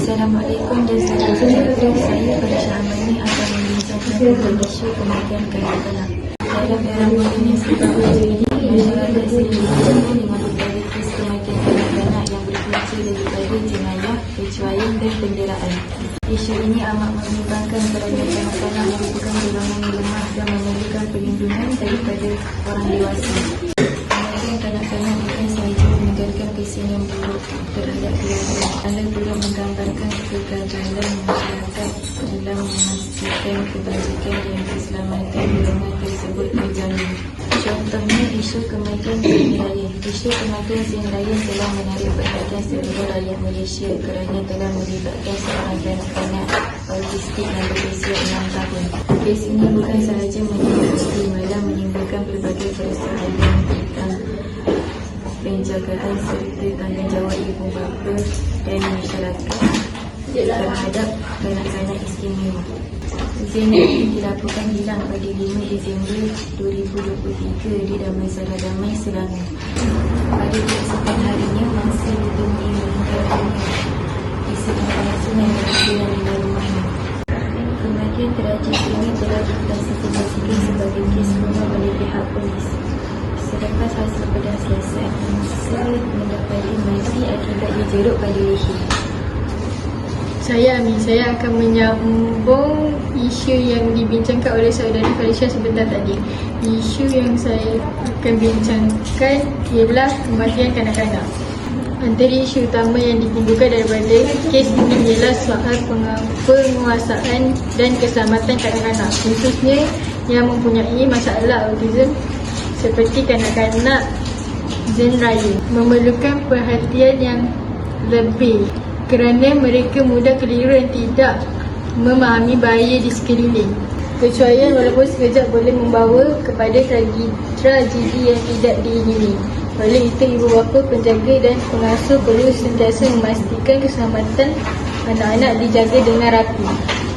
Assalamualaikum dan salam sejahtera. Saya Farisha Amani akan membincangkan tentang isu kematian kaya kala. Dalam dalam bulan yang sebelum ini, masyarakat ini dihantar dengan berbagai kes kematian kaya kala yang berpunca daripada jenayah, kecuaian dan penderaan. Isu ini amat mengembangkan kerana kaya kala merupakan golongan yang lemah dan memerlukan perlindungan daripada orang dewasa. Kematian kaya kala bukan kesan yang buruk terhadap keluarga, anda turut menggambarkan kegagalan masyarakat dalam memastikan kebajikan dan keselamatan golongan tersebut terjamin. Contohnya isu kematian Seri Raya. Isu kematian Seri Raya telah menarik perhatian seluruh rakyat Malaysia kerana telah melibatkan seorang kanak-kanak autistik yang berusia 6 tahun. Kes ini bukan sahaja menyebabkan malah menimbulkan pelbagai keresahan tentang penjagaan serta tanggungjawab ibu bapa dan masyarakat terhadap kanak-kanak istimewa. Zainab ini dilaporkan hilang pada 5 Disember 2023 di Damansara Damai, Selangor. Pada keesokan harinya, mangsa ditemui meninggal dunia di sebuah sungai yang berada di rumahnya. Kematian tragis ini Selepas hasil bedah selesai, mangsa mendapati mati akibat dijeruk pada leher. Saya Amin, saya akan menyambung isu yang dibincangkan oleh saudara Felicia sebentar tadi. Isu yang saya akan bincangkan ialah kematian kanak-kanak. Antara isu utama yang ditimbulkan daripada kes ini ialah soal penguasaan dan keselamatan kanak-kanak khususnya yang mempunyai masalah autism seperti kanak-kanak Zen Raya memerlukan perhatian yang lebih kerana mereka mudah keliru dan tidak memahami bahaya di sekeliling. Kecuaian walaupun sekejap boleh membawa kepada tragedi, yang tidak diingini. Oleh itu, ibu bapa, penjaga dan pengasuh perlu sentiasa memastikan keselamatan anak-anak dijaga dengan rapi.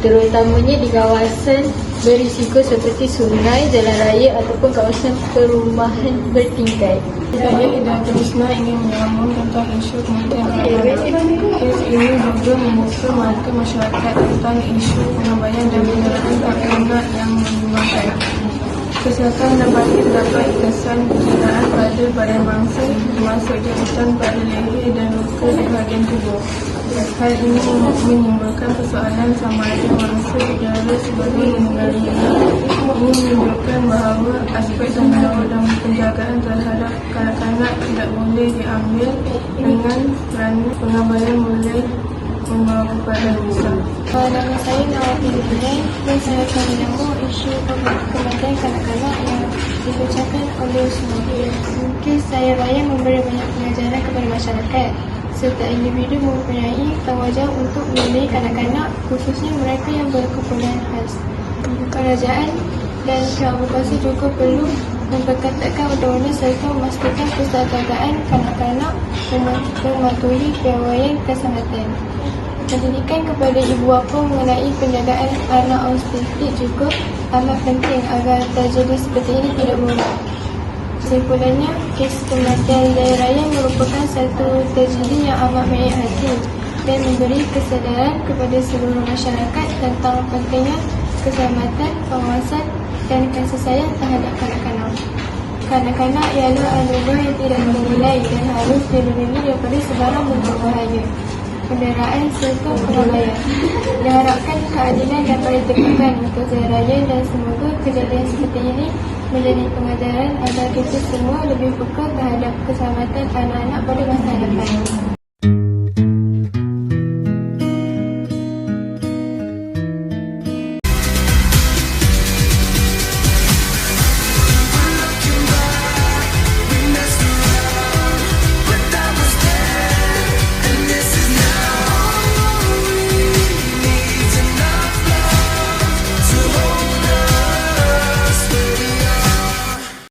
Terutamanya di kawasan berisiko seperti sungai, jalan raya ataupun kawasan perumahan bertingkat. Saya Ida Trisna ingin menyambung tentang isu kematian kanak-kanak. Kes ini juga membuka mata masyarakat tentang isu pengabaian dan penderaan kanak-kanak yang menyumbangkan. Kesihatan dan dapat kesan penderaan pada badan bangsa termasuk jatuhan pada leher dan luka di bahagian tubuh. Hal ini menimbulkan persoalan sama ada berjaya sebelum meninggal dunia. Ini menunjukkan bahawa aspek tanggungjawab dan penjagaan terhadap kanak-kanak tidak boleh diambil dengan kerana pengabaian boleh membawa kepada besar. Uh, nama saya Nawati Lutfi dan saya akan menyambung isu kematian kanak-kanak yang dibacakan oleh semua. Mungkin saya raya memberi banyak pengajaran kepada masyarakat serta individu mempunyai tanggungjawab untuk melindungi kanak-kanak khususnya mereka yang berkeperluan khas. Kerajaan dan berkuasa juga perlu memperketatkan undang-undang serta memastikan kesejahteraan kanak-kanak mematuhi piawaian kesihatan. Pendidikan kepada ibu bapa mengenai penjagaan anak autistik juga amat penting agar tragedi seperti ini tidak berulang. Kesimpulannya, kes kematian Zahir Raya merupakan satu tragedi yang amat menyayat hati dan memberi kesedaran kepada seluruh masyarakat tentang pentingnya keselamatan, pengawasan dan kasih sayang terhadap kanak-kanak. Kanak-kanak ialah anugerah yang tidak bernilai dan harus dilindungi daripada sebarang bentuk bahaya kenderaan serta pengabaian. Diharapkan keadilan dapat ditegakkan untuk Zahir Raya dan semoga kejadian seperti ini menjadi pengajaran agar kita semua lebih peka terhadap keselamatan anak-anak pada masa depan.